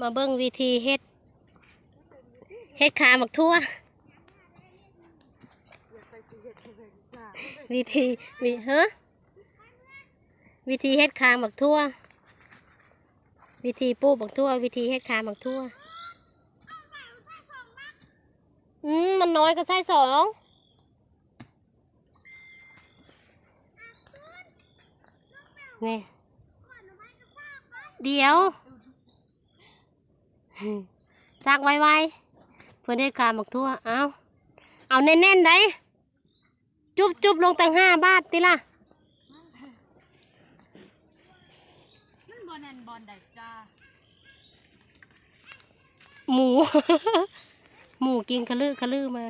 มาเบิ่งวิธีเฮ็ด เฮ็ดขาหมักทั่ว วิธีวิฮะวิธีเฮ็ดคาหมักทั่ว วิธีปูหมักทั่ว วิธีเฮ็ดคาหมักทั่ว อืมมันน้อยก็ใส่สองนี่เดี๋ยว ซักไว้ๆเพื่อนเฮ็ดคางหมักทั่วเอาเอาแน่นๆได้จุบจุบลงตั้งห้าบาทติล่ะมันบอลแอนบอลได้จ้าหมู หมูกินคะลือคะลือมา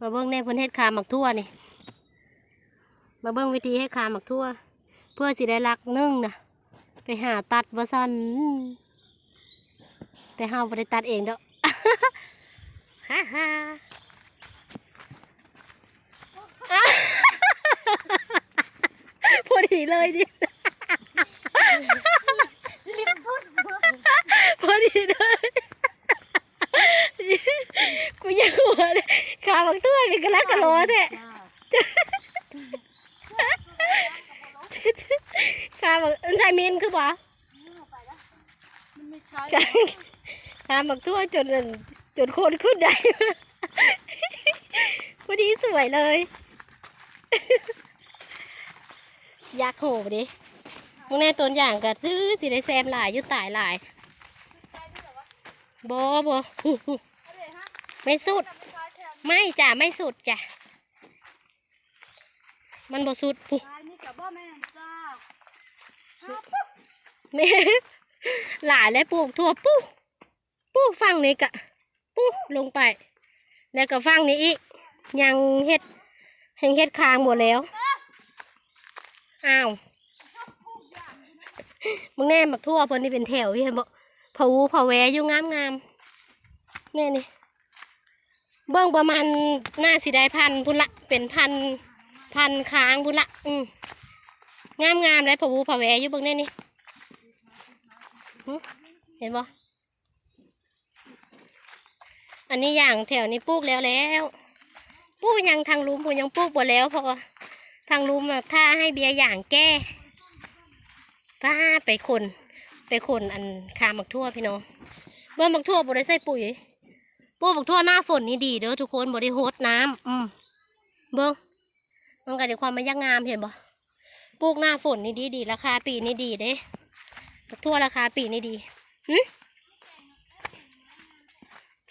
มาเบิ้งแน่เพิ่นเฮ็ดขาหมักทั่วนี่มาเบิ้งวิธีเฮ็ดขาหมักทั่ว เพื่อสิได้รักนึ่งนะไป หาตัดว่ซันแต่เฮาบ่ได้ตัดเองดอกฮ่าฮ่าพอดีเลยดิพอดีเลยกูยังหัวเลยขาบักตัวเป็นกระลักกระโหลแท้ บักอันใส่มินคือบ่มันไม่ใช่ขาขาบักตัวจนจนโคนขึ้นได้พอดีสวยเลยยักษ์โหบดิมึงแน่ตัวอย่างก็ซื้อสิได้แซมหลายยู่ตายหลายบอบอไม่สุด ไม่จ้ะไม่สุดจ้ะมันบ่สุดปุ๊บ แม่หลายแล้วปลูกทั่วปุ๊ปุ๊ฟังนี้กะปุ๊ลงไป แล้วก็ฟังนี้อีก ยังเฮ็ดแห่งเฮ็ดคางหมดแล้ว อ้าวมึงแน่มักทั่วเพิ่นนี่เป็นแถวพี่เห็นบ่ผาวูเผาแวอยู่งามงามแน่นี่เบิ่งประมาณหน่าสิได้พันพุ่นละเป็นพันพันค้างพุ่นละ อืม งามงามๆเลยผาวูผาแวอยู่เบงแน่นี่เห็นบ่อันนี้อย่างแถวนี้ปลูกแล้วแล้วปลูกยังทางลุมผมยังปลูกบ่แล้วพราะว่าทางลุมอะถ้าให้เบียร์อย่างแก้ป้าไปคนไปคนอันคาหมักทั่วพี่น้องเมื่อหมักทั่วบ่ได้ใส่ปุ๋ยปลูกบักทั่วหน้าฝนนี่ดีเด้อทุกคนบ่ได้โฮดน้ำอืมเบิ้งมันก็ได้ความมันยังงามเห็นบ่ ปลูกหน้าฝนนี่ดีดีราคาปีนี่ดีเด้ทั่วราคาปีนี่ดีหึ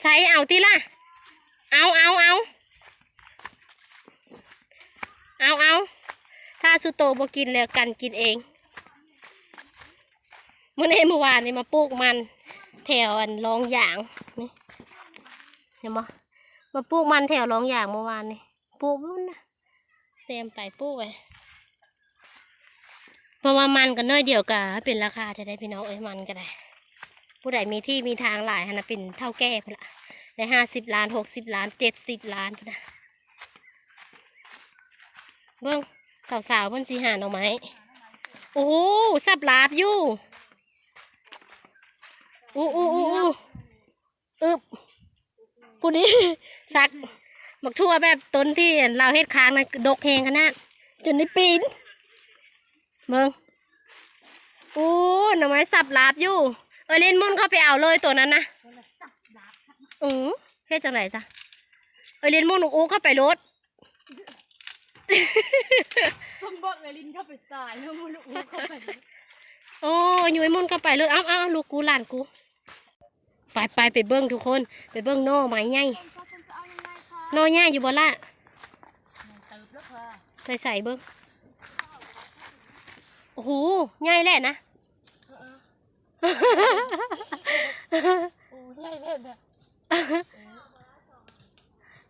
ใส่เอาติล่ะ เอาเอาเอาเอาเอาถ้าสุโตบกินแล้วกันกินเองเมื่อในเมื่อวานนี่มาปลูกมันแถวอันรองอย่างนี่เห็นบ่มาปลูกมันแถวรองอย่างเมื่อวานนี่ปลูกมันนะเซมไปปลูกไป เพราะว่ามันก็น้อยเดียวก็เป็นราคาจะได้พี่น้องเอ้ยมันก็ได้ ผู้ใดมีที่มีทางหลายหันะเป็นเท่าแก่พุ่นละได้ห้าสิบล้านหกสิบล้านเจ็ดสิบล้านพุ่นะเบิ้งสาวๆเพิ่นสีหาหน่อไม้โอ้สับลาบอยู่อู้อู้อู้อู้อึบผู้นี้สักบักทั่วแบบต้นที่เราเฮ็ดค้างนะดกแหงขนาดจนได้ปีน เมืองโอ้หน่อไม้สับลาบอยู่ เออเล่นมุ่นเข้าไปเอาเลยตัวนั้นนะอือเฮ็ดจังไรจ้ะเออเล่นมุ่นอู้เข้าไปรถสมบัติเอลินก็ไปตายแล้วมันอู้เข้าไปโอ้ยยุ้ยมุ่นเข้าไปเลยเอาเอาเอาลูกกูหลานกู ไปไปไปเบิ้งทุกคน ไปเบิ้งโน่ไม้ใหญ่ต้นฟ้าคุณจะเอายังไงคะโน่ใหญ่อยู่บ่ล่ะเติบแล้วค่ะใส่ใส่เบิ้งโอ้โหใหญ่แหละนะโอ้ใหญ่เลยเนี่ย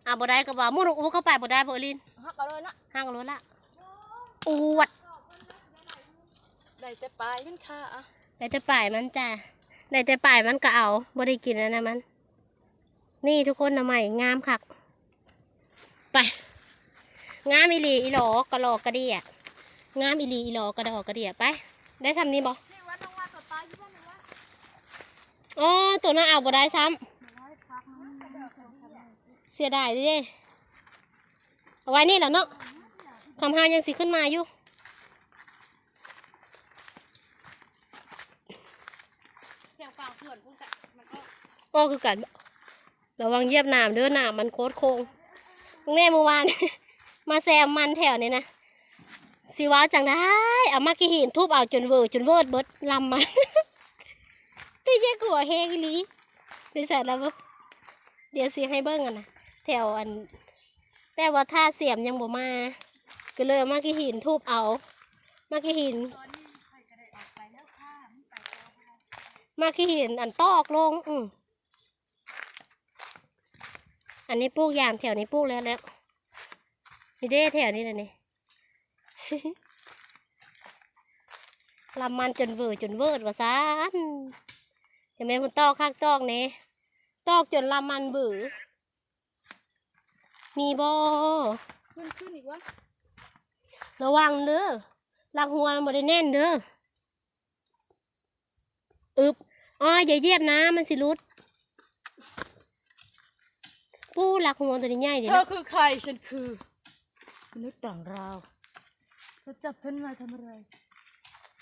อะบ่ได้ก็บ่มุ่นอู้เข้าไปบ่ได้บ่ลินฮักเอาเลยนะห้างรถละอวดได้แต่ปลายมันค่ะอะได้แต่ป่ายมันจ้ะได้แต่ป่ายมันก็เอาบ่ได้กินแล้วนะมัน นี่ทุกคนนะใหม่งามคัก ไปงามอีหลีอีหลอกระหลอกกระเดีย งามอีลีอีลอกระดอกกระเดียไป ได้ซ้ำนี้บ่องว่าตัวอ๋อตัวนั้นเอาบ่ได้ซ้ำเสียดายดิเด้เอาไว้นี่แหละเนาะคำหายังสิขึ้นมาอยู่แถวกลางเขื่อนพุ่งกะมันก็ก็คือกันระวังเยียบหนามเด้อหนามมันโคตรโค้งตรงนี้เมื่อวาน มาแซมมันแถวนี้นะ สิว้าจังได้เอามากี่หินทุบเอาจนเวอร์จนเวิร์ดเบิดลำมันพี่เจ๊กัวเฮงอีหลีดิสัตแล้วเดี๋ยวสิให้เบิ้งกันนะแถวอันแม่ว่าท่าเสียมยังบ่มา ก็เลยเอามากี่หินทุบเอา มากี่หิน มาขี้หินอันตอกลง อือันนี้ปลูกยางแถวนี้ปลูกแล้วแล้วนี่เด้แถวนี้เลยนี่ ลำมันจนเวอร์จนเวิร์ดว่าซานจะแม่นคนตอกข้างตอกเนี่ตอกจนลำมันเบือมีบ่ขึ้นขึ้นอีกวะระวังเด้อลังหัวมันบ่ได้แน่นเด้ออึบอ้อยอย่าเหยียบนะมันสิรุดปูหลักหัวตัวนี้ใหญ่ดิเธอคือใครฉันคือมนุษย์ต่างดาว เธอจับฉันมาทำอะไร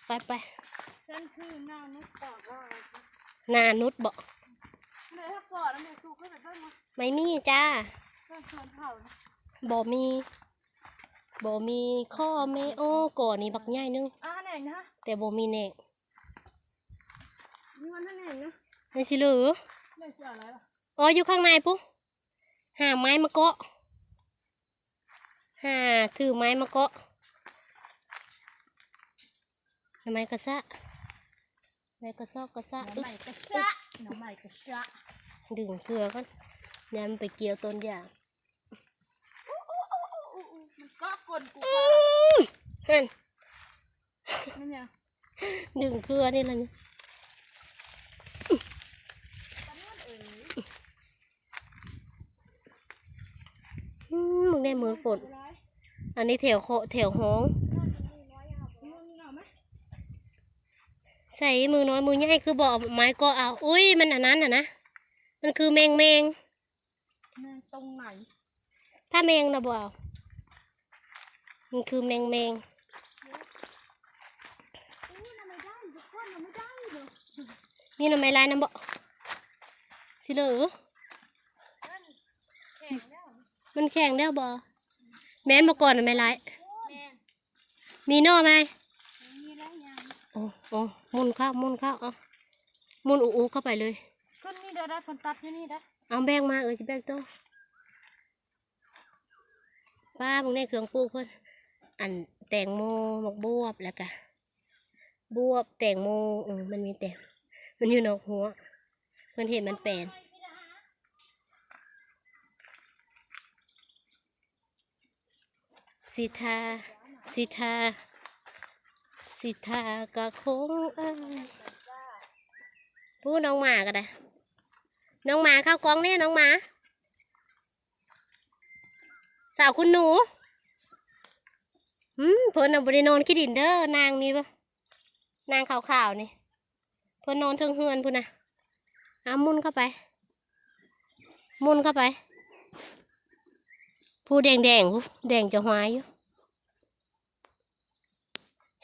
ไปไปฉันคือหน้านุษย์ต่างดาวหนานุดบ่เลยถ้าก่อนแล้วเนี่ยสูขึ้นไปบ้างมั้ยไม่มีจ้าเพื่อนชวนเผานะบ่มีบ่มีข้อแม่โอ้ก่อนนี่บักใหญ่นึง อ่าแหน่งนะแต่บ่มีแหนกมีวันนั่นแหน่งนะไม่สิเหลือไม่เสียอะไรหรออ๋ออยู่ข้างในปุ๊หาไม้มาเกาะหาถือไม้มาเกาะ ทำไมกระซะไม้กระซอกกระซะน้ำอึ๊ใหบม่กระชะน้ำใหม่กระชะดึงเกลือก่อนยามนไปเกี่ยวต้นยางมันก็กลกูนั่นนั่นเนี่ยดึงเกลือนี่ละเนี่ยอืมมึงได้มือฝน อันนี้แถวโคแถวห้อง ใส่มือน้อยมือใหญ่คือบอกไม้ก็เอา อุ้ยมันอันนั้นอะนะ มันคือแมงแมงแม่งตรงไหน ถ้าแมงนะบอกมันคือแมงแมงมีหน่อไม้ลายน้ำบ่สิเหลือมันแข็งแล้วบ่แม่นมาก่อนหน่อไม้ลายแม่มีหน่อไหมมีแล้วยังโอ้โอ้หมุนเข้าหมุนเข้าเอาหมุนอูๆเข้าไปเลยขึ้นนี่เดี๋ยวได้ฝนตัดที่นี่ได้เอาแบงมาเออสิแบงโตะป้ามึงได้เครื่องปลูกเพิ่นอันแตงโมหมกบวบแล้วก็บวบแตงโมอืมมันมีแต่มันอยู่นอกหัวเพิ่นเห็นมันแปลนสิทาสิทา สิทากะคงเอ้ยพูดน้องหมาก็ได้ น้องหมาเข้ากองนี่ยน้องหมา สาวคุณหนูอืมเพิ่นน่ะบริโนอนขี้ดินเด้อนางนี่ปะนางขาวๆนี่ เพิ่นนอนเทิงเฮือนพุ่นนะเอามุนเข้าไป มุนเข้าไป ผู้แดงแดงๆผู้แดงจะหวายอยู่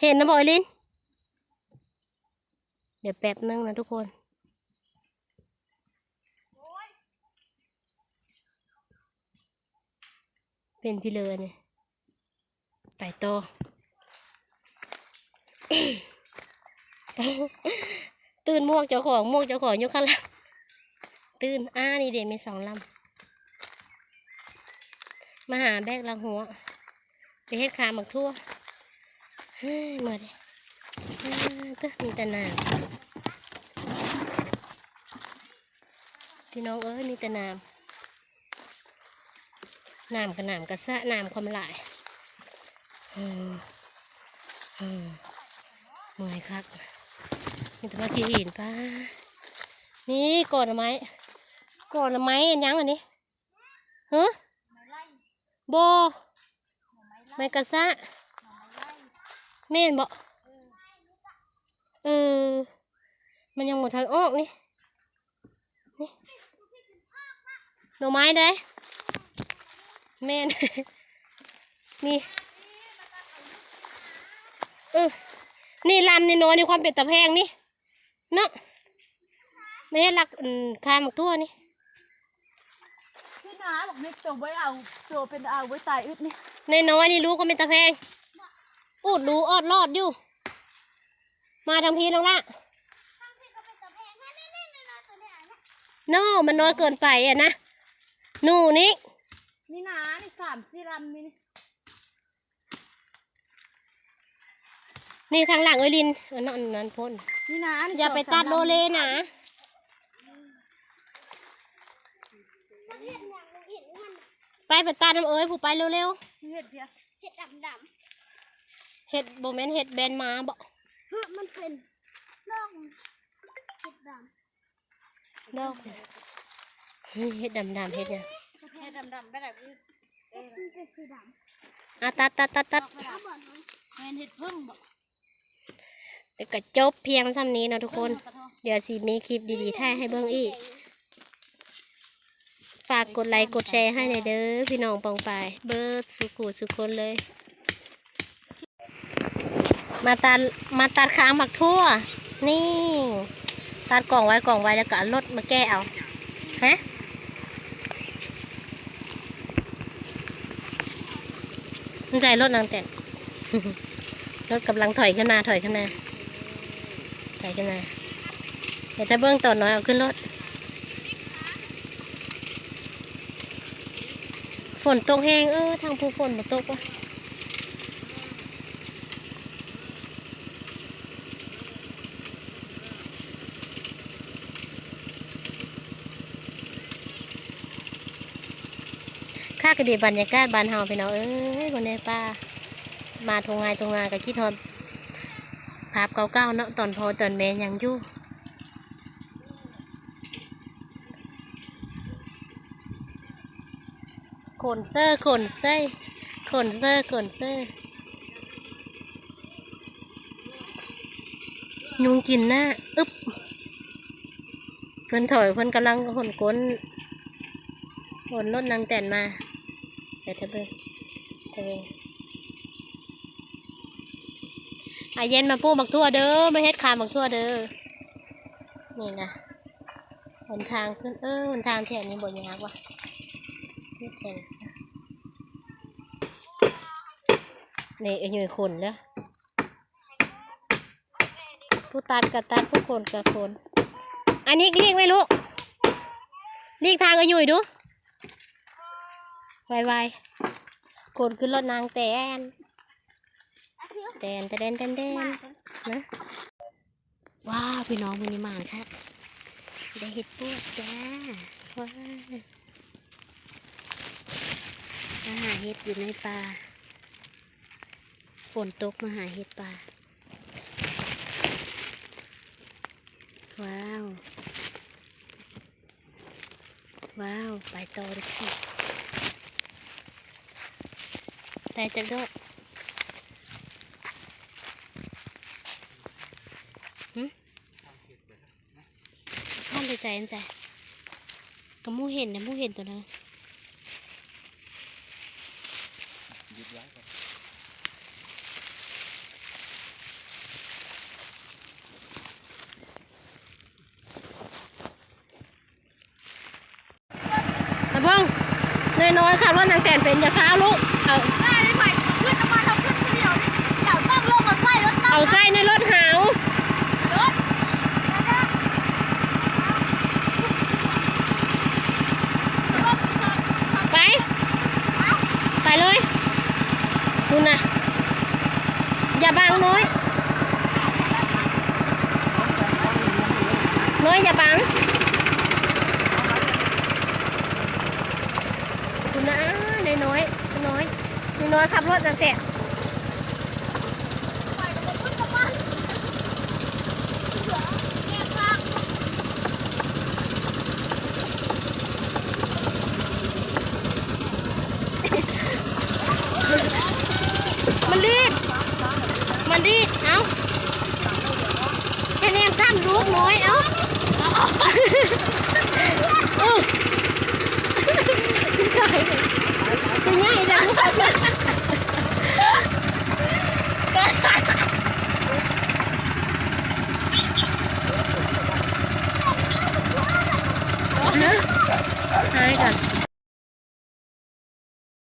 เห็นนะบอยลิน เดี๋ยวแป๊บนึงนะทุกคนเป็นพี่เลยเนี่ยไปต่อตื่นหมวกเจ้าของหมวกเจ้าของยู่ข้างล่างตื่นอ้านี่เด็มีสองลำมาหาแบกลังหัวไปเฮ็ดขาหมักทั่ว เฮ้ยมาเลยก็มีแต่น้ำพี่น้องเอ้ยมีแต่น้ำน้ำกับน้ำกับสะน้ำความหลายอืมอืมเมื่อยครับนี่แต่มาขี้หินป้านี่ก่อนไม้ก่อนไม้อันยังอันนี้ฮะโบไม้กระซะ แม่นบ่เออ มันยังหมดทางออกนี่นี่หน่อไม้ได้แม่นนี่เออนี่ลำนี่น้อยนี่ความเป็นตะแพงนี่เนาะไม่ได้รักอืมคาหมักทั่วนี่พี่น้าบอกนี่ตัวไว้เอาตัวเป็นเอาไว้ตายอึดนี่ในน้อยๆนี่รู้ก็เป็นตะแพง พูดรู้ออดรอดอยู่ มาทางพีน้องละโน่มันน้อยเกินไปอะนะ หนูนี่นี่นานี่สามสี่ลำนี่นี่นี่ทางหลังเอ้ยลินเออนั่นนั่นพ่นนี่นานี่อย่าไปสงตัดสมโลเลนะไปไปตัดน้ำเอ้ยผู้ไปเร็วเฮ็ดเดียวเห็ดดำดๆ เห็ดโบแมนเห็ดแบนหมาบ่ำเฮ้ยมันเป็นดอกเห็ดดดอกเฮ้ยเห็ดดำๆเห็ดเนี่ยงเฮ็ดดำๆไปไหนพี่ำมันเป็นสีดอะตัดตัดตัดตัดำเขาบอกว่าแมนเฮ็ดพึ่งบ่แต่ก็จบเพียงซ้ำนี้เนาะทุกคน เดี๋ยวสิมีคลิปดีๆถ่ายให้เบิ่งอีก ฝากกดไลค์กดแชร์ให้หน่อยเด้อพี่น้องปองปายเบิร์ดสุกูสุคนเลย มาตัดมาตัดค้างผักทั่ว นี่ ตัดกล่องไว้กล่องไว้แล้วก็รถมาแก้เอาฮะมันใจรถนางแต่นรถกำลังถอยขึ้นมาถอยขึ้นมาถอยขึ้นมาเดี๋ยวถ้าเบื้องตอนน้อยเอาขึ้นรถฝนตกแห้งเออทางภูฝนมาตกวะ ข้ากระดีบรรยากาศบานเฮาพี่น้องเอ้ยบนในป่ามาทงงานทงงานก็คิดฮอดภาพเก่าๆเนาะตอนพอตอนแม่ยังอยู่ขนเซอร์ขนเซอร์ขนเซอร์ขนเซอร์ยุงกินหน้าอึ๊บเพิ่นถอยเพิ่นกำลังขนก้นขนรถนางแต่นมา เดี๋ยวเธอเบิ่งเธอเบิ่งอาเย็นมาปูบักทั่วเด้อมาเฮ็ดคามบักทั่วเด้อนี่นะหนทางขึ้นเออหนทางแถวนี้บ่ยากว่ะนี่แถวนี่ไอ้หนุ่ยคนแล้วผู้ตัดกับตัดผู้คนกับคน อันนี้เรียกไหม่ลูกเรียกทางไอ้หนุ่ยดู ไวๆคนขึ้นรถนางแตนแตนแตนแตนแตนนะว้าวพี่น้องมันนี่มานครับได้เห็ดปวดจ้าว้าวมาหาเห็ดอยู่ในป่าฝนตกมาหาเห็ดป่าว้าว ว้าว ไปต่อเลยค่ะ แต่จะดอกหึข้ามไปใส่อันใส่ก็มูเห็นนะมูเห็นตัวนั้นตะบ้องน้อยๆค่ะว่านางแตนเป็นอย่าค้าลูกเอา ได้ได้ไหมขึ้นมาทำขึ้นเดียวเดี๋ยวต้องลงมาใส่รถตั้ง เอาใส่ในรถหาว รถ ไป ไปเลยดูนะ อย่าบังน้อย น้อยอย่าบังดูนะน้อยน้อยน้อยน้อยขับรถนะแต่ไปกับรถกับบ้านแง่มันรีด กันดิ เอ้าแคะแนนสั้นลูกน้อย เอ้าเป็นไงจังหายกัน